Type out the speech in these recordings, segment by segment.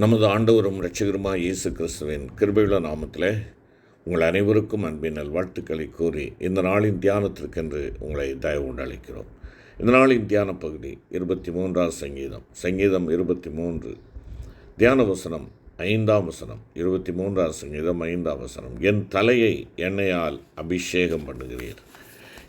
நமது ஆண்டவரும் இரட்சகருமாய் இயேசு கிறிஸ்துவின் கிருபையுள்ள நாமத்தில் உங்கள் அனைவருக்கும் அன்பின் நல்வாழ்த்துக்களை கூறி இந்த நாளின் தியானத்திற்கென்று உங்களை தயவுண்டு அழைக்கிறோம். இந்த நாளின் தியான பகுதி இருபத்தி மூன்றாம் சங்கீதம். சங்கீதம் இருபத்தி மூன்று. தியான வசனம் ஐந்தாம் வசனம். இருபத்தி மூன்றாம் சங்கீதம் ஐந்தாம் வசனம். என் தலையை எண்ணெயால் அபிஷேகம் பண்ணுகிறீர்.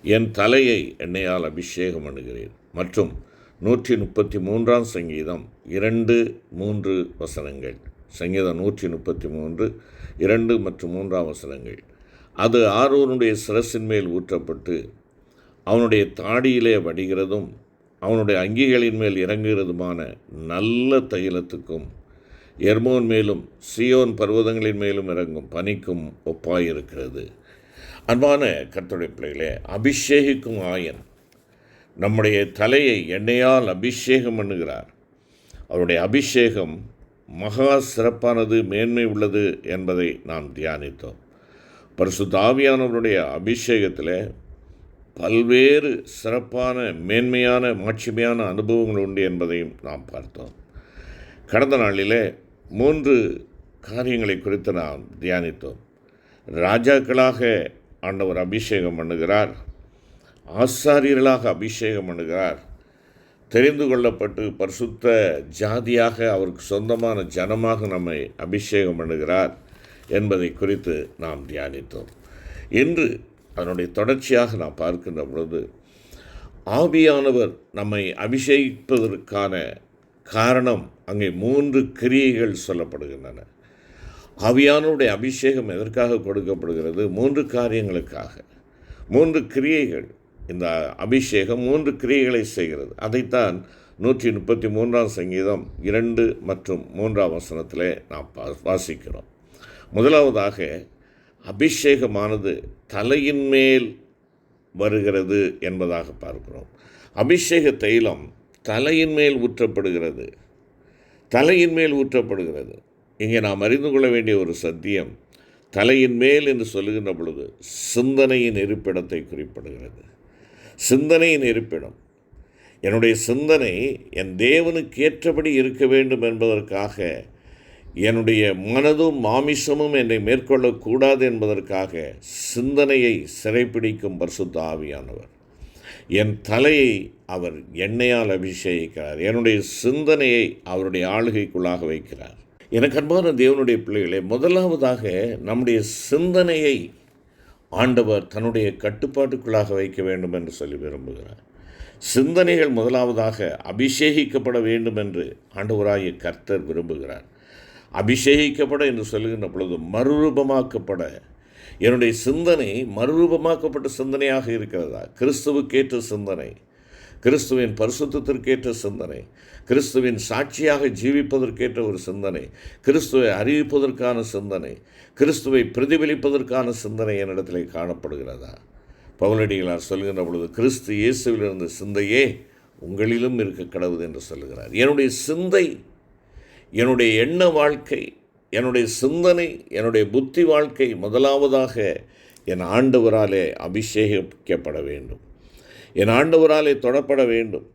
என் தலையை எண்ணெயால் அபிஷேகம் பண்ணுகிறீர். மற்றும் நூற்றி முப்பத்தி மூன்றாம் சங்கீதம். இரண்டு மூன்று வசனங்கள். சங்கீதம் நூற்றி முப்பத்தி மூன்று இரண்டு மற்றும் மூன்றாம் வசனங்கள். அது ஆரோனுடைய சிரசின் மேல் ஊற்றப்பட்டு அவனுடைய தாடியிலே வடிகிறதும் அவனுடைய அங்கிகளின் மேல் இறங்குகிறதுமான நல்ல தைலத்துக்கும் எர்மோன் மேலும் சியோன் பர்வதங்களின் மேலும் இறங்கும் பனிக்கும் ஒப்பாயிருக்கிறது. அன்பான கத்துடைய பிள்ளைகளே அபிஷேகிக்கும் ஆயன் நம்முடைய தலையை எண்ணெயால் அபிஷேகம் பண்ணுகிறார். அவருடைய அபிஷேகம் மகா சிறப்பானது மேன்மை உள்ளது என்பதை நாம் தியானித்தோம். பரிசுத்தாவியானவருடைய அபிஷேகத்தில் பல்வேறு சிறப்பான மேன்மையான மாட்சிமையான அனுபவங்கள் உண்டு என்பதையும் நாம் பார்த்தோம். கடந்த நாளிலே மூன்று காரியங்களை குறித்து நாம் தியானித்தோம். ராஜாக்களாக ஆண்டவர் அபிஷேகம் பண்ணுகிறார். ஆசாரியர்களாக அபிஷேகம் பண்ணுகிறார். தெரிந்து கொள்ளப்பட்டு பரிசுத்த ஜாதியாக அவருக்கு சொந்தமான ஜனமாக நம்மை அபிஷேகம் பண்ணுகிறார் என்பதை குறித்து நாம் தியானித்தோம். இன்று அதனுடைய தொடர்ச்சியாக நாம் பார்க்கின்ற பொழுது ஆவியானவர் நம்மை அபிஷேகிப்பதற்கான காரணம் அங்கே மூன்று கிரியைகள் சொல்லப்படுகின்றன. ஆவியானவருடைய அபிஷேகம் எதற்காக கொடுக்கப்படுகிறது? மூன்று காரியங்களுக்காக. மூன்று கிரியைகள். இந்த அபிஷேகம் மூன்று கிரியைகளை செய்கிறது. அதைத்தான் நூற்றி முப்பத்தி மூன்றாம் சங்கீதம் இரண்டு மற்றும் மூன்றாம் வசனத்திலே நாம் பா- வாசிக்கிறோம். முதலாவதாக அபிஷேகமானது தலையின் மேல் வருகிறது என்பதாக பார்க்கிறோம். அபிஷேக தைலம் தலையின் மேல் ஊற்றப்படுகிறது. தலையின் மேல் ஊற்றப்படுகிறது. இங்கே நாம் அறிந்து கொள்ள வேண்டிய ஒரு சத்தியம் தலையின் மேல் என்று சொல்லுகின்ற பொழுது சிந்தனையின் இருப்பிடத்தை குறிப்பிடுகிறது. சிந்தனையின் இருப்பிடம். என்னுடைய சிந்தனை என் தேவனுக்கு ஏற்றபடி இருக்க வேண்டும் என்பதற்காக என்னுடைய மனதும் மாமிசமும் என்னை மேற்கொள்ளக்கூடாது என்பதற்காக சிந்தனையை சிறைப்பிடிக்கும் பரிசுத்த ஆவியானவர். என் தலையை அவர் எண்ணெயால் அபிஷேகிக்கிறார். என்னுடைய சிந்தனையை அவருடைய ஆளுகைக்குள்ளாக வைக்கிறார். எனக்கு அன்பான தேவனுடைய பிள்ளைகளே முதலாவதாக நம்முடைய சிந்தனையை ஆண்டவர் தன்னுடைய கட்டுப்பாட்டுக்குள்ளாக வைக்க வேண்டும் என்று சொல்லி விரும்புகிறார். சிந்தனைகள் முதலாவதாக அபிஷேகிக்கப்பட வேண்டும் என்று ஆண்டவராகிய கர்த்தர் விரும்புகிறார். அபிஷேகிக்கப்பட என்று சொல்லுகின்ற பொழுது மறுரூபமாக்கப்பட என்னுடைய சிந்தனை மறுரூபமாக்கப்பட்ட சிந்தனையாக இருக்கிறதா? கிறிஸ்துவுக்கேற்ற சிந்தனை. கிறிஸ்துவின் பரிசுத்தத்திற்கேற்ற சிந்தனை கிறிஸ்துவின் சாட்சியாக ஜீவிப்பதற்கேற்ற ஒரு சிந்தனை கிறிஸ்துவை அறிவிப்பதற்கான சிந்தனை கிறிஸ்துவை பிரதிபலிப்பதற்கான சிந்தனை என்னிடத்தில் காணப்படுகிறதா? பவுலடிகளார் சொல்கின்ற பொழுது கிறிஸ்து இயேசுவிலிருந்து சிந்தையே உங்களிலும் இருக்க கடவுது என்று சொல்லுகிறார். என்னுடைய சிந்தை என்னுடைய எண்ண வாழ்க்கை என்னுடைய சிந்தனை என்னுடைய புத்தி வாழ்க்கை முதலாவதாக என் ஆண்டவராலே அபிஷேகிக்கப்பட வேண்டும். என் ஆண்டவராலே தொடப்பட வேண்டும்.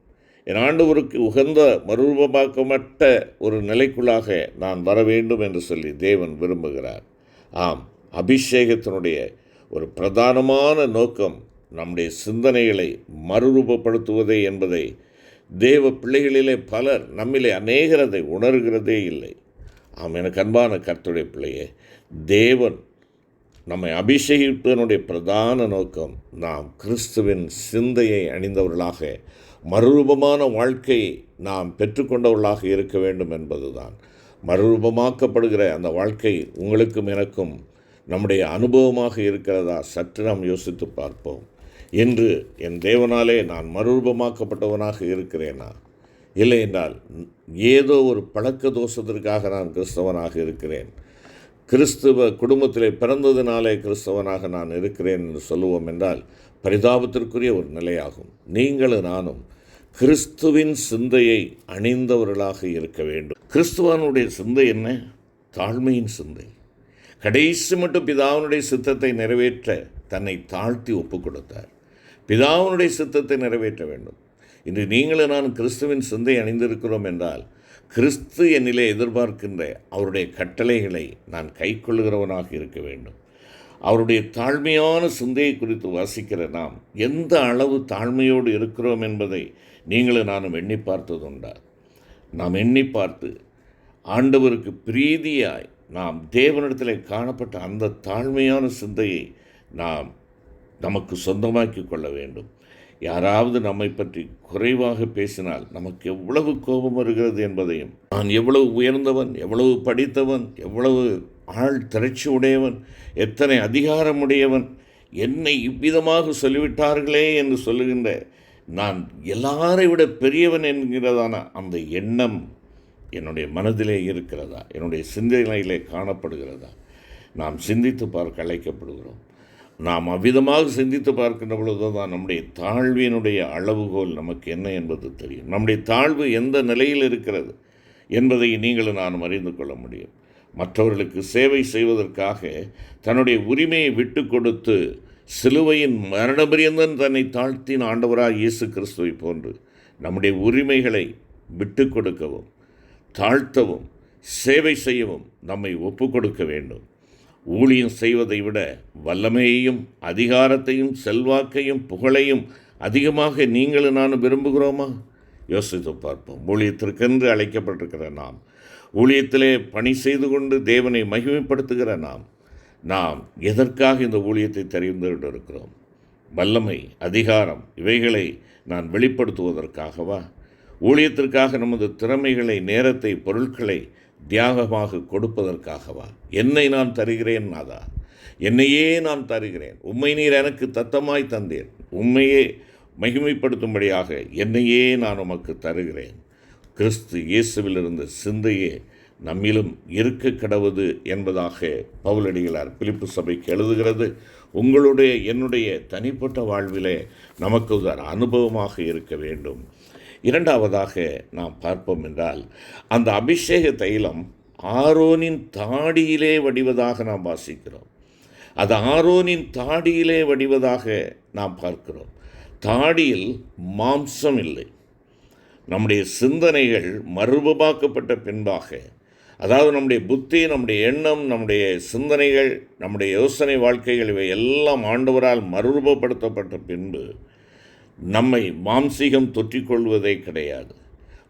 என் ஆண்டவருக்கு உகந்த மறுரூபமாக்கப்பட்ட ஒரு நிலைக்குள்ளாக நான் வர வேண்டும் என்று சொல்லி தேவன் விரும்புகிறார். ஆம் அபிஷேகத்தினுடைய ஒரு பிரதானமான நோக்கம் நம்முடைய சிந்தனைகளை மறுரூபப்படுத்துவதே என்பதை தேவ பிள்ளைகளிலே பலர் நம்மிலே அநேகரதை உணர்கிறதே இல்லை. ஆம் எனக்கு அன்பான கர்த்துடைய பிள்ளையே தேவன் நம்மை அபிஷேகிப்பதனுடைய பிரதான நோக்கம் நாம் கிறிஸ்துவின் சிந்தையை அணிந்தவர்களாக மறுரூபமான வாழ்க்கை நாம் பெற்றுக்கொண்டவர்களாக இருக்க வேண்டும் என்பதுதான். மறுரூபமாக்கப்படுகிற அந்த வாழ்க்கை உங்களுக்கும் எனக்கும் நம்முடைய அனுபவமாக இருக்கிறதா சற்று நாம் யோசித்து பார்ப்போம். இன்று என் தேவனாலே நான் மறுரூபமாக்கப்பட்டவனாக இருக்கிறேனா? இல்லை என்றால் ஏதோ ஒரு பழக்க தோஷத்திற்காக நான் கிறிஸ்தவனாக இருக்கிறேன். கிறிஸ்துவ குடும்பத்திலே பிறந்ததினாலே கிறிஸ்தவனாக நான் இருக்கிறேன் என்று சொல்லுவோம் என்றால் பரிதாபத்திற்குரிய ஒரு நிலையாகும். நீங்களும் நானும் கிறிஸ்துவின் சிந்தையை அணிந்தவர்களாக இருக்க வேண்டும். கிறிஸ்துவனுடைய சிந்தை என்ன? தாழ்மையின் சிந்தை. கடைசி மட்டும் பிதாவினுடைய சித்தத்தை நிறைவேற்ற தன்னை தாழ்த்தி ஒப்பு கொடுத்தார். பிதாவினுடைய சித்தத்தை நிறைவேற்ற வேண்டும். இன்று நீங்களும் நான் கிறிஸ்துவின் சிந்தை அணிந்திருக்கிறோம் என்றால் கிறிஸ்து என்னிலே எதிர்பார்க்கின்ற அவருடைய கட்டளைகளை நான் கைக்கொள்கிறவனாக இருக்க வேண்டும். அவருடைய தாழ்மையான சிந்தையை குறித்து வாசிக்கிற நாம் எந்த அளவு தாழ்மையோடு இருக்கிறோம் என்பதை நீங்களும் நானும் எண்ணி பார்த்ததுண்டா. நாம் எண்ணி பார்த்து ஆண்டவருக்கு பிரீதியாய் நாம் தேவனிடத்தில் காணப்பட்ட அந்த தாழ்மையான சிந்தையை நாம் நமக்கு சொந்தமாக்கி கொள்ள வேண்டும். யாராவது நம்மை பற்றி குறைவாக பேசினால் நமக்கு எவ்வளவு கோபம் வருகிறது என்பதையும் நான் எவ்வளவு உயர்ந்தவன் எவ்வளவு படித்தவன் எவ்வளவு ஆள் திரட்சி உடையவன் எத்தனை அதிகாரமுடையவன் என்னை இவ்விதமாக சொல்லிவிட்டார்களே என்று சொல்லுகின்ற நான் எல்லாரை விட பெரியவன் என்கிறதான அந்த எண்ணம் என்னுடைய மனதிலே இருக்கிறதா? என்னுடைய சிந்தனையிலே காணப்படுகிறதா? நாம் சிந்தித்து பார்க்க அழைக்கப்படுகிறோம். நாம் அவ்விதமாக சிந்தித்து பார்க்கின்ற பொழுது தான் நம்முடைய தாழ்வினுடைய அளவுகோல் நமக்கு என்ன என்பது தெரியும். நம்முடைய தாழ்வு எந்த நிலையில் இருக்கிறது என்பதை நீங்களும் நானும் அறிந்து கொள்ள முடியும். மற்றவர்களுக்கு சேவை செய்வதற்காக தன்னுடைய உரிமையை விட்டு கொடுத்து சிலுவையின் மரணபரியந்தன் தன்னை தாழ்த்தின் ஆண்டவராக இயேசு கிறிஸ்துவை போன்று நம்முடைய உரிமைகளை விட்டு கொடுக்கவும் தாழ்த்தவும் சேவை செய்யவும் நம்மை ஒப்பு கொடுக்க வேண்டும். ஊழியம் செய்வதை விட வல்லமையையும் அதிகாரத்தையும் செல்வாக்கையும் புகழையும் அதிகமாக நீங்களும் நானும் விரும்புகிறோமா? யோசித்து பார்ப்போம். ஊழியத்திற்கென்று அழைக்கப்பட்டிருக்கிற நாம் ஊழியத்திலே பணி செய்து கொண்டு தேவனை மகிமைப்படுத்துகிற நாம் நாம் எதற்காக இந்த ஊழியத்தை தெரிந்துகொண்டிருக்கிறோம்? வல்லமை அதிகாரம் இவைகளை நான் வெளிப்படுத்துவதற்காகவா? ஊழியத்திற்காக நமது திறமைகளை நேரத்தை பொருட்களை தியாகமாக கொடுப்பதற்காகவா? என்னை நான் தருகிறேன் நாதா என்னையே நான் தருகிறேன். உண்மை நீர் எனக்கு தத்தமாய் தந்தேன் உண்மையே மகிமைப்படுத்தும்படியாக என்னையே நான் உமக்கு தருகிறேன். கிறிஸ்து இயேசுவிலிருந்த சிந்தையே நம்மிலும் இருக்க கடவுது என்பதாக பவுலடிகளார் பிலிப்பு சபைக்கு எழுதுகிறது. உங்களுடைய என்னுடைய தனிப்பட்ட வாழ்விலே நமக்கு ஒரு அனுபவமாக இருக்க வேண்டும். இரண்டாவதாக நாம் பார்ப்போம் என்றால் அந்த அபிஷேக தைலம் ஆரோனின் தாடியிலே வடிவதாக நாம் வாசிக்கிறோம். அது ஆரோனின் தாடியிலே வடிவதாக நாம் பார்க்கிறோம். தாடியில் மாம்சம் இல்லை. நம்முடைய சிந்தனைகள் மறுபமாக்கப்பட்ட பின்பாக அதாவது நம்முடைய புத்தி நம்முடைய எண்ணம் நம்முடைய சிந்தனைகள் நம்முடைய யோசனை வாழ்க்கைகள் இவை எல்லாம் ஆண்டவரால் மறுரூபப்படுத்தப்பட்ட பின்பு நம்மை மாம்சீகம் தொற்றிக்கொள்வதே கிடையாது.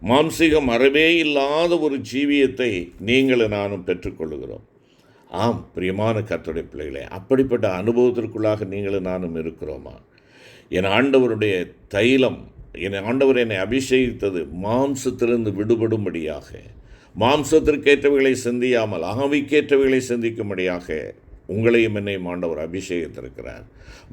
மாம்சீகம் அறவே இல்லாத ஒரு ஜீவியத்தை நீங்களும் நானும் பெற்றுக்கொள்கிறோம் ஆம் பிரியமான கத்துடைய பிள்ளைகளே அப்படிப்பட்ட அனுபவத்திற்குள்ளாக நீங்களும் நானும் இருக்கிறோமா? என் ஆண்டவருடைய தைலம் என் ஆண்டவர் என்னை அபிஷேகித்தது மாம்சத்திலிருந்து விடுபடும்படியாக மாம்சத்திற்கேற்றவைகளை சிந்தியாமல் ஆவிக்கேற்றவைகளை சிந்திக்கும்படியாக உங்களையும் என்னையும் ஆண்டவர் அபிஷேகித்திருக்கிறார்.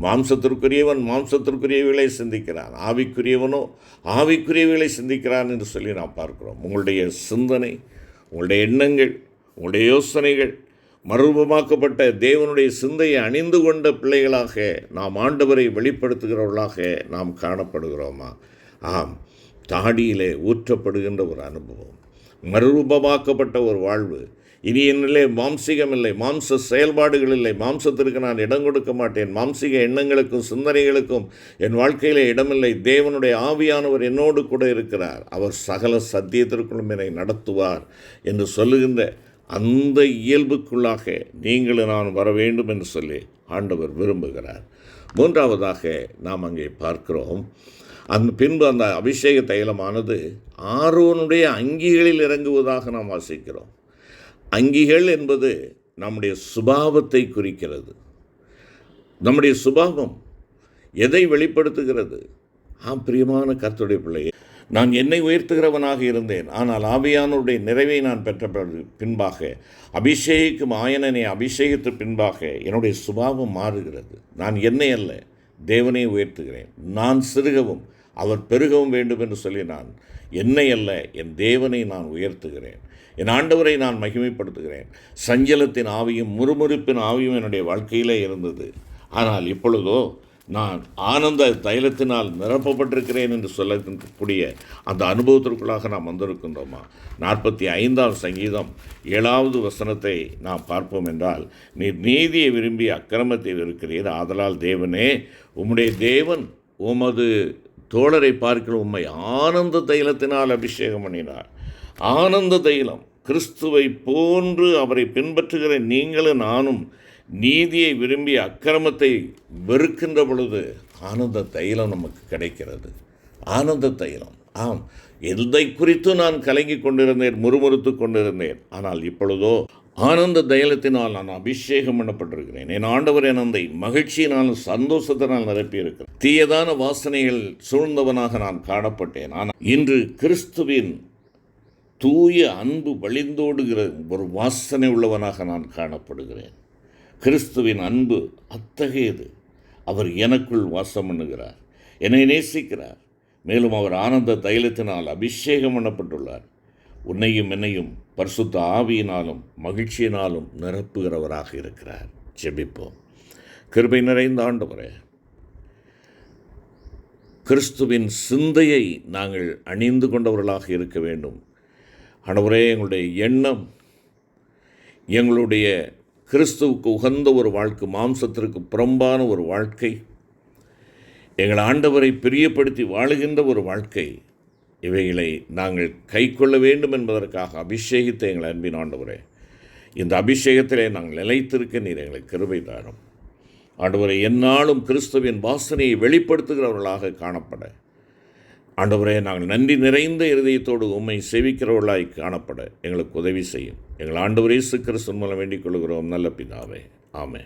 மாம்சத்திற்குரியவன் மாம்சத்திற்குரியவைகளை சிந்திக்கிறான். ஆவிக்குரியவனோ ஆவிக்குரியவைகளை சிந்திக்கிறான் என்று சொல்லி நாம் பார்க்கிறோம். உங்களுடைய சிந்தனை உங்களுடைய எண்ணங்கள் உங்களுடைய யோசனைகள் மறுரூபமாக்கப்பட்ட தேவனுடைய சிந்தையை அணிந்து கொண்ட பிள்ளைகளாக நாம் ஆண்டவரை வெளிப்படுத்துகிறவர்களாக நாம் காணப்படுகிறோமா? ஆம். தாடியிலே ஊற்றப்படுகின்ற ஒரு அனுபவம் மறுரூபமாக்கப்பட்ட ஒரு வாழ்வு இனி என்னிலே மாம்சிகம் இல்லை மாம்ச செயல்பாடுகள் இல்லை மாம்சத்திற்கு நான் இடம் கொடுக்க மாட்டேன் மாம்சிக எண்ணங்களுக்கும் சிந்தனைகளுக்கும் என் வாழ்க்கையில் இடமில்லை. தேவனுடைய ஆவியானவர் என்னோடு கூட இருக்கிறார். அவர் சகல சத்தியத்திற்குள்ளும் என்னை நடத்துவார் என்று சொல்லுகின்ற அந்த இயல்புக்குள்ளாக நீங்களும் நான் வர வேண்டும் என்று சொல்லி ஆண்டவர் விரும்புகிறார். மூன்றாவதாக நாம் அங்கே பார்க்கிறோம். அந்த பின்பு அந்த அபிஷேக தைலமானது ஆரோனுடைய அங்கிகளில் இறங்குவதாக நாம் வாசிக்கிறோம். அங்கிகள் என்பது நம்முடைய சுபாவத்தை குறிக்கிறது. நம்முடைய சுபாவம் எதை வெளிப்படுத்துகிறது? ஆ பிரியமான கர்த்தருடைய பிள்ளையே நான் என்னை உயர்த்துகிறவனாக இருந்தேன். ஆனால் ஆவியானோருடைய நிறைவை நான் பெற்ற பின்பாக அபிஷேகிக்கும் ஆயனனை அபிஷேகித்த பின்பாக என்னுடைய சுபாவம் மாறுகிறது. நான் என்னை அல்ல தேவனை உயர்த்துகிறேன். நான் சிறுகவும் அவர் பெருகவும் வேண்டும் என்று சொல்லி நான் என்னை அல்ல என் தேவனை நான் உயர்த்துகிறேன். என் ஆண்டவரை நான் மகிமைப்படுத்துகிறேன். சஞ்சலத்தின் ஆவியும் முறுமுறுப்பின் ஆவியும் என்னுடைய வாழ்க்கையிலே இருந்தது. ஆனால் இப்பொழுதோ நான் ஆனந்த தைலத்தினால் நிரப்பப்பட்டிருக்கிறேன் என்று சொல்லக்கூடிய அந்த அனுபவத்திற்குள்ளாக நாம் வந்திருக்கின்றோமா? நாற்பத்தி ஐந்தாம் சங்கீதம் ஏழாவது வசனத்தை நாம் பார்ப்போம் என்றால் நீர் நீதியை விரும்பி அக்கிரமத்தை இருக்கிறீர் ஆதலால் தேவனே உம்முடைய தேவன் உமது தோழரை பார்க்கிற உண்மை ஆனந்த தைலத்தினால் அபிஷேகம் பண்ணினார். ஆனந்த தைலம். கிறிஸ்துவை போன்று அவரை பின்பற்றுகிற நீங்களும் நானும் நீதியை விரும்பி அக்கிரமத்தை வெறுக்கின்ற பொழுது ஆனந்த தைலம் நமக்கு கிடைக்கிறது. ஆனந்த தைலம். ஆம் எதை குறித்து நான் கலங்கி கொண்டிருந்தேன் முறுமுறுத்து கொண்டிருந்தேன் ஆனால் இப்பொழுதோ ஆனந்த தைலத்தினால் நான் அபிஷேகம் பண்ணப்பட்டிருக்கிறேன். என் ஆண்டவர் எனந்தை மகிழ்ச்சியினாலும் சந்தோஷத்தினால் நிரப்பியிருக்கிறேன் தீயதான வாசனைகள் சூழ்ந்தவனாக நான் காணப்பட்டேன். ஆனால் இன்று கிறிஸ்துவின் தூய அன்பு வழிந்தோடுகிற ஒரு வாசனை உள்ளவனாக நான் காணப்படுகிறேன். கிறிஸ்துவின் அன்பு அத்தகையது. அவர் எனக்குள் வாசம் பண்ணுகிறார். என்னை நேசிக்கிறார். மேலும் அவர் ஆனந்த தைலத்தினால் அபிஷேகம் பண்ணப்பட்டுள்ளார். உன்னையும் என்னையும் பரிசுத்த ஆவியினாலும் மகிழ்ச்சியினாலும் நிரப்புகிறவராக இருக்கிறார். ஜெபிப்போம். கிருபை நிறைந்த ஆண்டவரே கிறிஸ்துவின் சிந்தையை நாங்கள் அணிந்து கொண்டவர்களாக இருக்க வேண்டும். ஆண்டவரே எங்களுடைய எண்ணம் எங்களுடைய கிறிஸ்துவுக்கு உகந்த ஒரு வாழ்க்கை மாம்சத்திற்கு புறம்பான ஒரு வாழ்க்கை எங்கள் ஆண்டவரை பிரியப்படுத்தி வாழுகின்ற ஒரு வாழ்க்கை இவைகளை நாங்கள் கைக்கொள்ள வேண்டும் என்பதற்காக அபிஷேகித்த எங்கள் அன்பின் ஆண்டவரே இந்த அபிஷேகத்திலே நாங்கள் நிலைத்திருக்க நீர் எங்களுக்கு கிருபை தாரும். ஆண்டவரை எந்நாளும் கிறிஸ்துவின் வாசனையை வெளிப்படுத்துகிறவர்களாக காணப்பட ஆண்டவரே நாங்கள் நன்றி நிறைந்த இருதயத்தோடு உண்மை சேவிக்கிறவர்களாய் காணப்பட எங்களுக்கு உதவி செய்யும். எங்கள் ஆண்டவரே கிறிஸ்து மூலம் வேண்டிக் கொள்கிறோம். நல்ல பிதாவே. ஆமே